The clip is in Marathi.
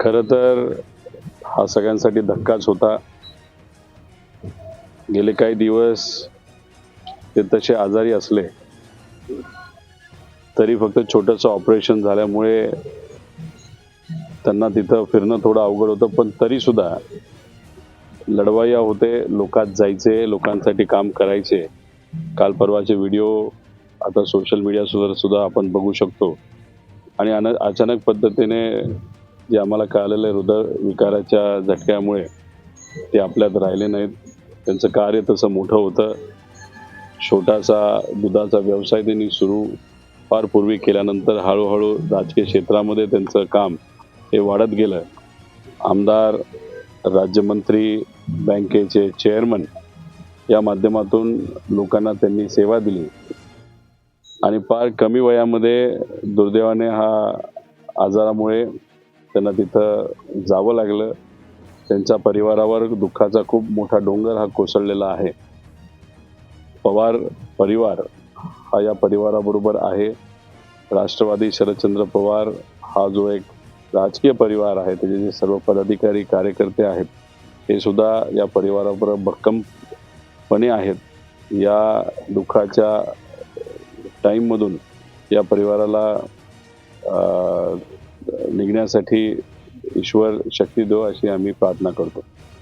खरं तर हा सगळ्यांसाठी धक्काच होता. गेले काही दिवस ते तसे आजारी असले तरी फक्त छोटंसं ऑपरेशन झाल्यामुळे त्यांना तिथं फिरणं थोडं अवघड होतं पण तरी सुद्धा होते लोकात जायचे लोकांसाठी काम करायचे. काल परवाचे व्हिडिओ आता सोशल मीडियासुद्धा सुद्धा आपण बघू शकतो. आणि अन अचानक पद्धतीने जे आम्हाला कळालेलं आहे हृदय विकाराच्या झटक्यामुळे ते आपल्यात राहिले नाहीत. त्यांचं कार्य तसं मोठं होतं. छोटासा दुधाचा व्यवसाय त्यांनी सुरू फार पूर्वी केल्यानंतर हळूहळू राजकीय क्षेत्रामध्ये त्यांचं काम हे वाढत गेलं. आमदार राज्यमंत्री बँकेचे चेअरमन या माध्यमातून लोकांना त्यांनी सेवा दिली. आणि फार कमी वयामध्ये दुर्दैवाने हा आजारामुळे त्यांना तिथं जावं लागलं. त्यांच्या परिवारावर दुःखाचा खूप मोठा डोंगर हा कोसळलेला आहे. पवार परिवार हा या परिवाराबरोबर आहे. राष्ट्रवादी शरदचंद्र पवार हा जो एक राजकीय परिवार आहे त्याचे जे सर्व पदाधिकारी कार्यकर्ते आहेत हे सुद्धा या परिवाराबरोबर भक्कमपणे आहेत. या दुःखाच्या टाईममधून या परिवाराला निघण्यासाठी ईश्वर शक्ती दो अशी आम्ही प्रार्थना करतो.